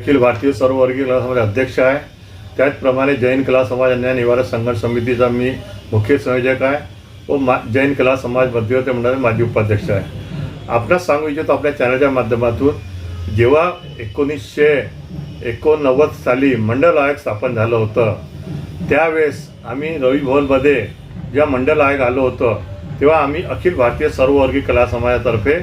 अखिल भारतीय सर्ववर्गीय कला समाज अध्यक्ष आहे. त्याचप्रमाणे जैन कला समाज अन्याय निवारक संघर्ष समितीचा मी मुख्य संयोजक आहे व मा जैन कला समाज मध्यवर्ती मंडळाचे माजी उपाध्यक्ष आहे. आपणास सांगू इच्छितो आपल्या चॅनलच्या माध्यमातून जेव्हा एकोणीसशे एकोणनव्वद साली मंडल आयोग स्थापन झालं होतं. त्यावेळेस आम्ही रवी भवनमध्ये जेव्हा मंडल आयोग आलो होतं तेव्हा आम्ही अखिल भारतीय सर्ववर्गीय कला समाजातर्फे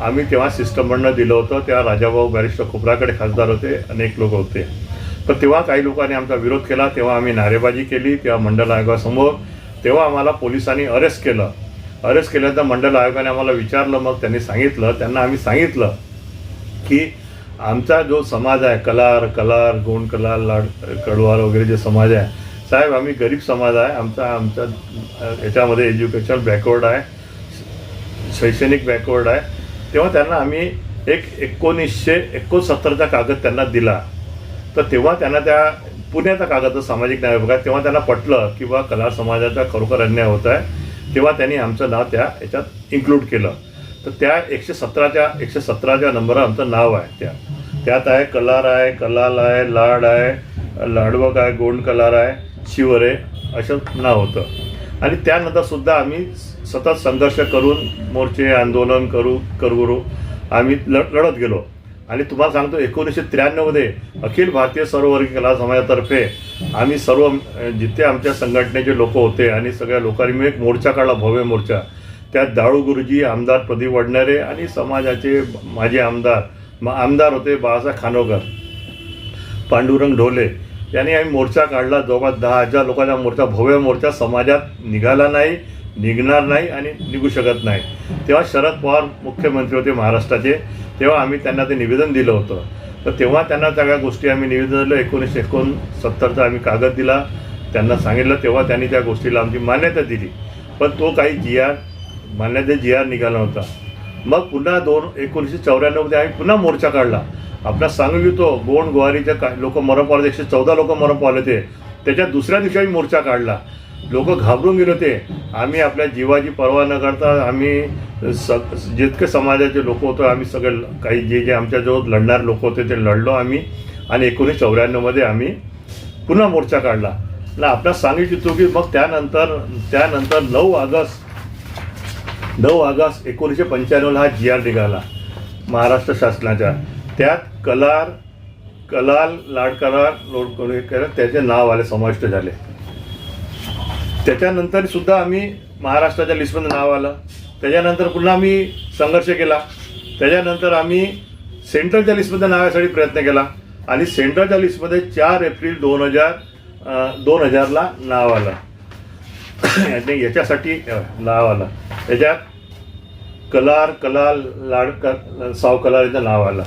आम्ही तेव्हा शिष्टमंडळ दिलं होतं. तेव्हा राजाभाऊ बॅरिस्टर खोपराकडे खासदार होते अनेक लोक होते. पण तेव्हा काही लोकांनी आमचा विरोध केला. तेव्हा आम्ही नारेबाजी केली. तेव्हा मंडल आयोगासमोर तेव्हा आम्हाला पोलिसांनी अरेस्ट केलं. अरेस्ट केल्यानंतर मंडल आयोगाने आम्हाला विचारलं. मग त्यांनी सांगितलं. त्यांना आम्ही सांगितलं की आमचा जो समाज आहे कलार कलार गोंड कलार लाड कडवार वगैरे जे समाज आहे साहेब आम्ही गरीब समाज आहे. आमचा आमचा याच्यामध्ये एज्युकेशन बॅकवर्ड आहे. शैक्षणिक बॅकवर्ड आहे. तेव्हा त्यांना आम्ही एक एकोणीसशे एकोणसत्तरचा कागद त्यांना दिला. तर तेव्हा त्यांना त्या पुण्याचा कागद सामाजिक न्याय विभागात तेव्हा त्यांना पटलं की बा कला समाजाचा खरोखर अन्याय होत आहे. तेव्हा त्यांनी आमचं नाव त्या याच्यात इन्क्लूड केलं. तर त्या एकशे सतराच्या एकशे सतराच्या नंबर आमचं नाव आहे त्या. त्यात आहे कलार आहे कलाल आहे लाड आहे लाडवक आहे गोंड कलार आहे शिवर आहे असं नाव होतं. आणि त्यानंतर सुद्धा आम्ही सतत संघर्ष करून मोर्चे आंदोलन करू करू आम्ही लढ लढत गेलो. आणि तुम्हाला सांगतो एकोणीसशे त्र्याण्णवमध्ये अखिल भारतीय सर्ववर्गीय कला समाजातर्फे आम्ही सर्व जिथे आमच्या संघटनेचे लोक होते आणि सगळ्या लोकांनी मी एक मोर्चा काढला भव्य मोर्चा. त्यात दाळू गुरुजी आमदार प्रदीप वडणारे आणि समाजाचे माजी आमदार मा आमदार होते बाळासाहेब खानोकर पांडुरंग ढोले. यांनी आम्ही मोर्चा काढला. जवळपास दहा हजार लोकांचा मोर्चा भव्य मोर्चा समाजात निघाला नाही निघणार नाही आणि निघू शकत नाही. तेव्हा शरद पवार मुख्यमंत्री होते महाराष्ट्राचे. तेव्हा आम्ही त्यांना ते निवेदन दिलं होतं. तर तेव्हा त्यांना सगळ्या गोष्टी आम्ही निवेदन दिलं. एकोणीसशे एकोणसत्तरचा आम्ही कागद दिला. त्यांना सांगितलं. तेव्हा त्यांनी त्या गोष्टीला आमची मान्यता दिली. पण तो काही जी आर मान्यता जी आर निघाला होता मग पुन्हा दोन एकोणीसशे चौऱ्याण्णवमध्ये आम्ही पुन्हा मोर्चा काढला. आपला सांगू येतो गोंड गुवारीच्या काय लोक मरण पावले एकशे चौदा लोक मरण पावले ते. त्याच्या दुसऱ्या दिवशी आम्ही मोर्चा काढला. लोक घाबरून गेले होते. आम्ही आपल्या जीवाची पर्वा न करता आम्ही स जितके समाजाचे लोक होतो आम्ही सगळे काही जे जे आमच्याजवळ लढणारे लोक होते ते लढलो आम्ही. आणि एकोणीसशे चौऱ्याण्णवमध्ये आम्ही पुन्हा मोर्चा काढला. ना आपल्याला सांगू इच्छितो की मग त्यानंतर त्यानंतर नऊ ऑगस्ट नऊ ऑगस्ट एकोणीसशे पंच्याण्णवला हा जी आर निघाला महाराष्ट्र शासनाच्या. त्यात कलार कलाल लाडकरार लोडकर त्याचे नाव आले समाविष्ट झाले. त्याच्यानंतर सुद्धा आम्ही महाराष्ट्राच्या लिस्टमध्ये नाव आलं. त्याच्यानंतर पुन्हा आम्ही संघर्ष केला. त्याच्यानंतर आम्ही सेंट्रलच्या लिस्टमध्ये नावासाठी प्रयत्न केला. आणि सेंट्रलच्या लिस्टमध्ये चार एप्रिल दोन हजार दोन हजारला नाव आलं. आणि याच्यासाठी नाव आलं. याच्यात कलार कलाल लाड साव कलार याचं नाव आलं.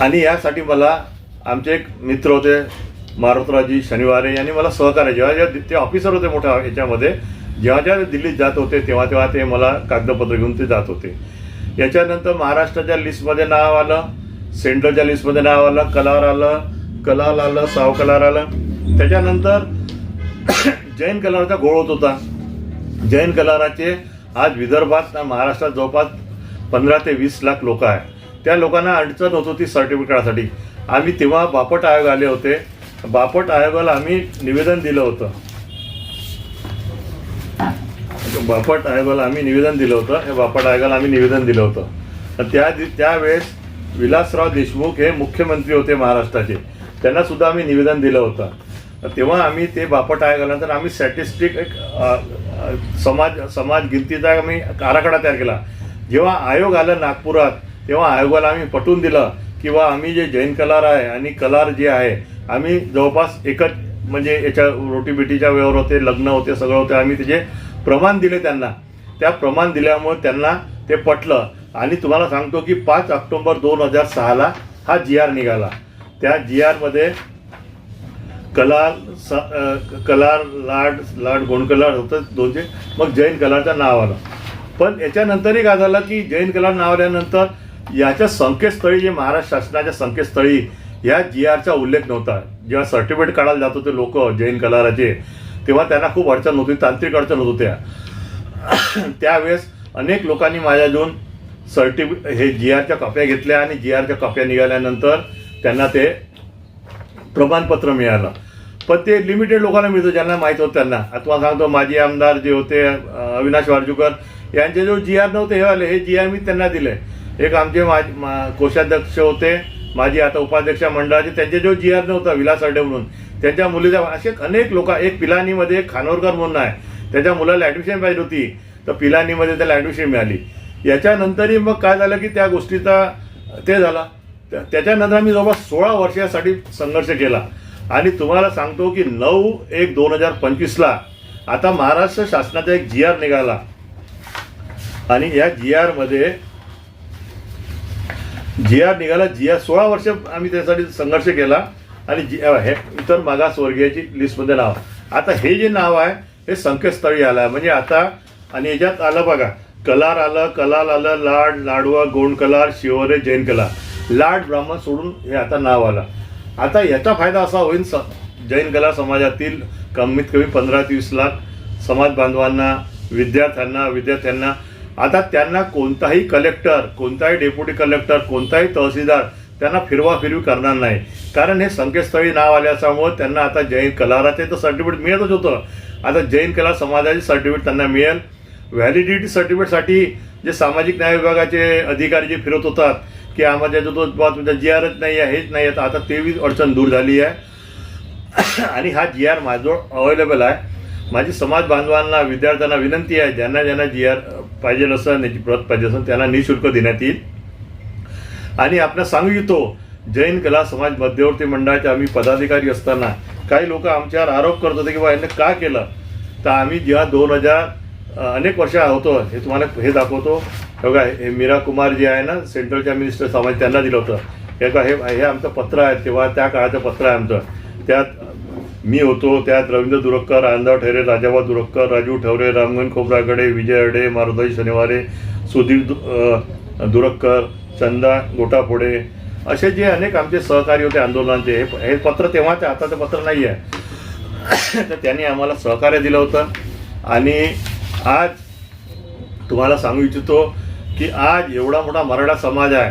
आणि यासाठी मला आमचे एक मित्र होते मारुतराजी शनिवारे यांनी मला सहकार्य जेव्हा जेव्हा ते ऑफिसर होते मोठ्या याच्यामध्ये जेव्हा जेव्हा ते दिल्लीत जात होते तेव्हा तेव्हा ते मला कागदपत्र घेऊन ते जात होते. याच्यानंतर महाराष्ट्राच्या लिस्टमध्ये नाव आलं सेंट्रलच्या लिस्टमध्ये नाव आलं कलार आलं कलाल आलं साव कलार आलं. त्याच्यानंतर जैन कलाराचा घोळ होत होता. जैन कलाराचे आज विदर्भात महाराष्ट्रात जवळपास पंधरा ते वीस लाख लोक आहे. त्या लोकांना अडचण होत होती सर्टिफिकेटसाठी आम्ही तेव्हा बापट आयोग आले होते. बापट आयोगाला आम्ही निवेदन दिलं होतं. बापट आयोगाला आम्ही निवेदन दिलं होतं. हे बापट आयोगाला आम्ही निवेदन दिलं होतं. तर त्या दि- त्यावेळेस विलासराव देशमुख हे मुख्यमंत्री होते महाराष्ट्राचे. त्यांनासुद्धा आम्ही निवेदन दिलं होतं. तेव्हा आम्ही ते बापट आयोगानंतर आम्ही स्टॅटिस्टिक एक समाज समाज गिनतीचा आम्ही आराखडा तयार केला. जेव्हा आयोग आला नागपुरात तेव्हा आयोगाला आम्ही पटवून दिलं किंवा आम्ही जे जैन कलार आहे आणि कलार जे आहे आम्ही जवळपास एकच म्हणजे याच्या रोटीबिटीच्या वेळेवर होते लग्न होते सगळं होते आम्ही त्याचे प्रमाण दिले त्यांना. त्या प्रमाण दिल्यामुळे त्यांना ते पटलं. आणि तुम्हाला सांगतो की पाच ऑक्टोबर दोन हजार सहाला हा जी आर निघाला. त्या जी आरमध्ये कलार स कलार लाड लाड गोंडकलाड होतं दोनशे मग जैन कलारचं नाव आलं पण याच्यानंतरही काय झालं की जैन कलार नाव आल्यानंतर याच्या संकेतस्थळी जे महाराष्ट्र शासनाच्या संकेतस्थळी या जी आरचा उल्लेख नव्हता. जेव्हा सर्टिफिकेट काढायला जात होते लोक जैन कलाराचे तेव्हा त्यांना खूप अडचण होती तांत्रिक अडचण होत होत्या. त्यावेळेस अनेक लोकांनी माझ्याजवळून सर्टिफि हे जी आरच्या कॉप्या घेतल्या आणि जी आरच्या कॉप्या निघाल्यानंतर त्यांना ते प्रमाणपत्र मिळालं. पण ते लिमिटेड लोकांना मिळतं ज्यांना माहीत होतं त्यांना. आता तुम्हाला सांगतो माजी आमदार जे होते अविनाश वारजूकर यांचे जो जी आर नव्हते हे आले हे जी आर मी त्यांना दिले. एक आमचे माज मा- कोषाध्यक्ष होते माझी आता उपाध्यक्ष मंडळाचे त्यांचे जो जी आर नव्हता विलास अड्डे म्हणून त्यांच्या मुलीचा असे अनेक लोक एक पिलानीमध्ये एक खानोरकर म्हणून आहे. त्याच्या मुलाला ॲडमिशन पाहिजे होती तर पिलानीमध्ये त्याला ॲडमिशन मिळाली. याच्यानंतरही मग काय झालं की त्या गोष्टीचा ते झाला. त्या- त्याच्यानंतर मी जवळपास सोळा वर्षासाठी संघर्ष केला. आणि तुम्हाला सांगतो की नऊ एक दोन हजार पंचवीसला आता महाराष्ट्र शासनाचा एक जी आर निघाला. आणि या जी आरमध्ये जी आर निघाला. जी आर सोळा वर्ष आम्ही त्यासाठी संघर्ष केला. आणि जी हे इतर मागासवर्गीयाची लिस्टमध्ये नाव. आता हे जे नाव आहे हे संकेतस्थळी आलं आहे. म्हणजे आता आणि याच्यात आलं बघा. कलार आलं कलाल आलं लाड लाडवा गोंड कलार शिवरे जैन कलार. लाड ब्राह्मण सोडून हे आता नाव आलं. आता याचा फायदा असा होईल स जैन कला समाजातील कमीत कमी पंधरा ते वीस लाख समाज बांधवांना विद्यार्थ्यांना विद्यार्थ्यांना. आता त्यांना कोणताही कलेक्टर कोणताही डेप्युटी कलेक्टर कोणताही तहसीलदार त्यांना फिरवा फिरवी करणार नाही. कारण हे संकेतस्थळी नाव आल्याच्यामुळं त्यांना आता जैन कलाराचे तर सर्टिफिकेट मिळतच होतं. आता जैन कला समाजाचे सर्टिफिकेट त्यांना मिळेल. व्हॅलिडिटी सर्टिफिकेटसाठी जे सामाजिक न्याय विभागाचे अधिकारी जे फिरत होतात की आम्हाला जो तो बुवा तुमचा जी आरच नाही आहे हेच नाही आहे. तर आता तेवीस अडचण दूर झाली आहे. आणि हा जी आर माझं अवेलेबल आहे. माझी समाज बांधवांना विद्यार्थ्यांना विनंती आहे ज्यांना ज्यांना जी आर पाहिजे असं त्याची प्रत पाहिजे असेल त्यांना निशुल्क देण्यात येईल. आणि आपण सांगू इच्छितो जैन कला समाज मध्यवर्ती मंडळाचे आम्ही पदाधिकारी असताना काही लोक आमच्यावर आरोप करत होते की बा यांनी का केलं? तर आम्ही जेव्हा दोन हजार अनेक वर्ष होतो. हे तुम्हाला हे दाखवतो. हे बघा हे मीरा कुमार जे आहे ना सेंट्रलच्या मिनिस्टर समाज त्यांना दिलं होतं. हे का हे हे आमचं पत्र आहे. तेव्हा त्या काळाचं पत्र आहे आमचं. त्यात मी होतो त्यात रवींद्र दुरक्कर आनंदराव ठेरे राजाबा दुरक्कर राजू ठवरे रामगन खोबरागडे विजय अडे मारुदाई शनिवारे सुधीर दु दुरक्कर चंदा गोटाफोडे असे जे अनेक आमचे सहकारी होते आंदोलनाचे हे हे पत्र तेव्हाच आताचं पत्र नाही आहे तर त्यांनी आम्हाला सहकार्य दिलं होतं. आणि आज तुम्हाला सांगू इच्छितो की आज एवढा मोठा मराठा समाज आहे.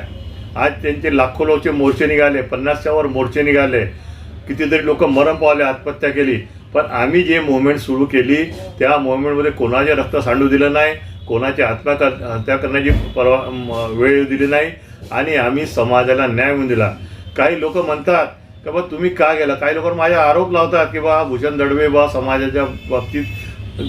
आज त्यांचे लाखो लोकचे मोर्चे निघाले पन्नासच्या वर मोर्चे निघाले. कितीतरी लोक मरण पावले आत्महत्या केली. पण आम्ही जे मुवमेंट सुरू केली त्या मुवमेंटमध्ये कोणाचे रक्त सांडू दिलं नाही कोणाची आत्महत्या कर हत्या करण्याची परवा वेळ दिली नाही आणि आम्ही समाजाला न्याय मिळून दिला. काही लोक म्हणतात की बा तुम्ही का गेला? काही लोक माझ्या आरोप लावतात की बा भूषण दडवे बा समाजाच्या बाबतीत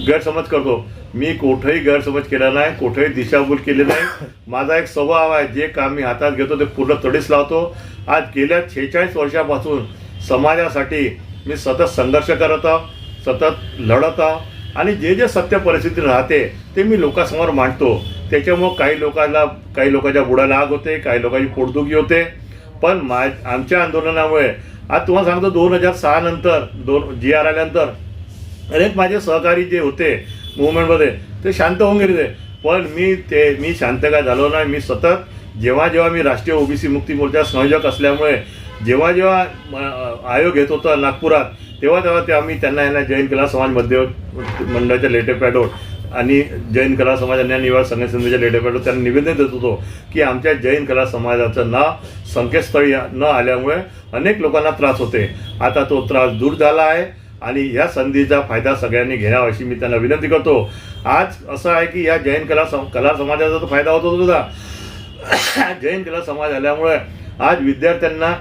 गैरसमज करतो. मी कुठेही गैरसमज केला नाही कुठेही दिशाभूल केली नाही. माझा एक स्वभाव आहे जे काम मी हातात घेतो ते पूर्ण तडीस लावतो. आज गेल्या छेचाळीस वर्षापासून समाजासाठी मी सतत संघर्ष करत आहो सतत लढत आहो. आणि जे जे सत्य परिस्थिती राहते ते मी लोकांसमोर मांडतो. त्याच्यामुळं काही लोकांना काही लोकांच्या बुडाला आग होते काही लोकांची पोटदुखी होते. पण मा आमच्या आंदोलनामुळे आज तुम्हाला सांगतो दोन हजार सहा नंतर दोन जी आर आल्यानंतर अनेक माझे सहकारी जे होते मुवमेंटमध्ये ते शांत होऊन गेले ते. पण मी ते मी शांत काय झालो नाही. मी सतत जेव्हा जेव्हा मी राष्ट्रीय ओबीसी मुक्ती मोर्चा संयोजक असल्यामुळे जेव्हा जेव्हा आयोग येत होता नागपुरात तेव्हा तेव्हा ते आम्ही त्यांना यांना जैन कला समाज मध्य मंडळाच्या लेटे पॅडवर आणि जैन कला समाज अन्याय निवार संघ संघाच्या लेटर त्यांना निवेदन देत होतो की आमच्या जैन कला समाजाचं नाव संकेतस्थळी न आल्यामुळे अनेक लोकांना त्रास होते. आता तो त्रास दूर झाला आहे. आणि या संधीचा फायदा सगळ्यांनी घ्यावा अशी मी त्यांना विनंती करतो. आज असं आहे की या जैन कला सम कला समाजाचा तर फायदा होतो सुद्धा. जैन कला समाज आल्यामुळे आज विद्यार्थ्यांना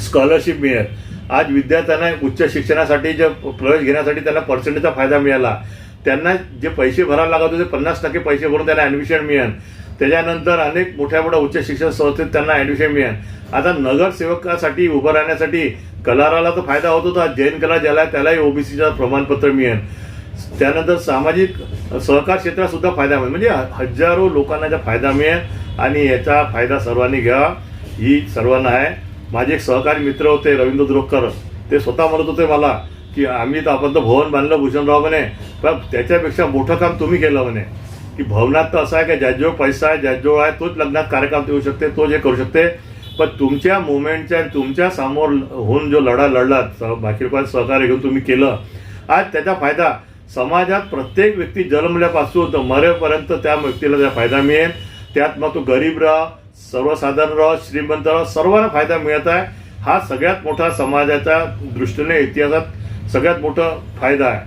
स्कॉलरशिप मिळेल. आज विद्यार्थ्यांना उच्च शिक्षणासाठी जे प्रवेश घेण्यासाठी त्यांना पर्सेंटेजचा फायदा मिळाला. त्यांना जे पैसे भरायला लागत होते पन्नास टक्के पैसे भरून त्यांना ॲडमिशन मिळेल. त्याच्यानंतर अनेक मोठ्या मोठ्या उच्च शिक्षण संस्थेत त्यांना ॲडमिशन मिळेल. आता नगरसेवकासाठी उभं राहण्यासाठी कलाराला तर फायदा होत होता. जैन कला ज्याला आहे त्यालाही ओबीसीचं प्रमाणपत्र मिळेल. त्यानंतर सामाजिक सहकार क्षेत्रात सुद्धा फायदा मिळेल. म्हणजे हजारो लोकांना याचा फायदा मिळेल आणि याचा फायदा सर्वांनी घ्यावा. ही सर्वांना आहे. माझे एक सहकारी मित्र होते रवींद्र द्रोकर. ते स्वतः म्हणत होते मला की आम्ही तर आपण तर भवन बांधलं भूषणराव म्हणे. पण त्याच्यापेक्षा मोठं काम तुम्ही केलं म्हणे. की भवनात तर असं आहे की ज्याजो पैसा आहे ज्याजो आहे तोच लग्नात कार्यक्रम देऊ शकते तोच हे करू शकते. पण तुमच्या मुवमेंटच्या तुमच्यासमोर होऊन जो लढा लढलात बाकीपात बाकी सहकार्य घेऊन तुम्ही केलं आज त्याचा फायदा समाजात प्रत्येक व्यक्ती जन्मल्यापासून तर मरेपर्यंत त्या व्यक्तीला त्या फायदा मिळेल. त्यात मग तो गरीब राह सर्वसाधारण राह श्रीमंत राह सर्वांना फायदा मिळत आहे. हा सगळ्यात मोठा समाजाच्या दृष्टीने इतिहासात सगळ्यात मोठा फायदा आहे.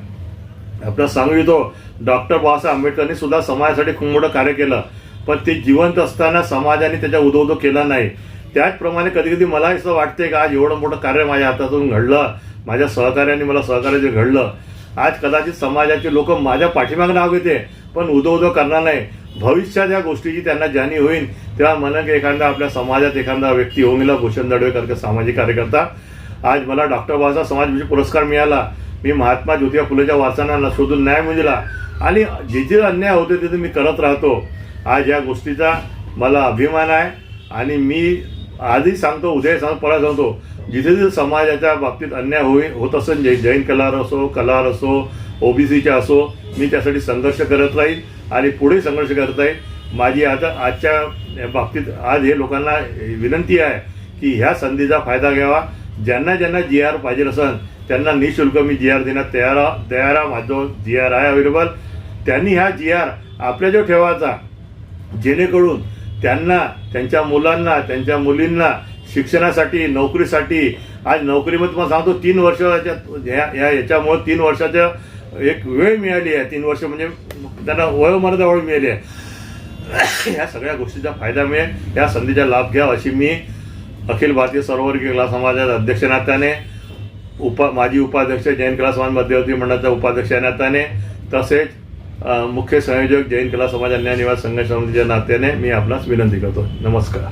आपल्याला सांगू इच्छितो डॉक्टर बाबासाहेब आंबेडकरनी सुद्धा समाजासाठी खूप मोठं कार्य केलं. पण ते जिवंत असताना समाजाने त्याच्या उदो केला नाही. त्याचप्रमाणे कधी कधी मला असं वाटते का आज एवढं मोठं कार्य माझ्या हातातून घडलं. माझ्या सहकार्याने मला सहकार्य जे घडलं. आज कदाचित समाजाचे लोक माझ्या पाठीमागे नाव घेते पण उदो उदो करणार नाही. भविष्यात या गोष्टीची त्यांना जाणीव होईल. तेव्हा मला की एखादा आपल्या समाजात एखादा व्यक्ती होऊन गेला भूषण दडवेकर सामाजिक कार्यकर्ता. आज मला डॉक्टर बाबासाहेब समाज पुरस्कार मिळाला. मी महात्मा ज्योतिबा फुलेच्या वाचनांना शोधून न्याय मिळाला आणि जे जे अन्याय होते तिथे मी करत राहतो. आज या गोष्टीचा मला अभिमान आहे आणि मी आजही सांगतो उदय सांगतो परत सांगतो. जिथे जिथे समाजाच्या बाबतीत अन्याय होई होत असेल जै जैन कलार असो कलार असो ओबीसीच्या असो मी त्यासाठी संघर्ष करत राहील आणि पुढे संघर्ष करत राहील. माझी आता आजच्या बाबतीत आज हे लोकांना विनंती आहे की ह्या संधीचा फायदा घ्यावा. ज्यांना ज्यांना जी आर पाहिजे असेल त्यांना निशुल्क मी जी आर देण्यात तयार तयार आहे. माझं जी आर आहे अवेलेबल त्यांनी ह्या जी आर आपल्या ठेवायचा जेणेकरून त्यांना त्यांच्या मुलांना त्यांच्या मुलींना शिक्षणासाठी नोकरीसाठी आज नोकरीमध्ये तुम्हाला सांगतो तीन वर्षाच्या ह्या ह्या याच्यामुळे तीन वर्षाच्या एक वेळ मिळाली आहे. तीन वर्ष म्हणजे त्यांना वयोमर्यादा वेळ मिळाली आहे. ह्या सगळ्या गोष्टीचा फायदा मिळेल. या संधीचा लाभ घ्या अशी मी अखिल भारतीय सर्ववर्गीय कला समाजाच्या अध्यक्ष नात्याने उपा माजी उपाध्यक्ष जैन कला समाज मध्यवर्ती मंडळाच्या उपाध्यक्ष नात्याने तसेच मुख्य संयोजक जैन कला समाज अन्याय निवास संघ समितीच्या नात्याने मी आपणास विनंती करतो. नमस्कार.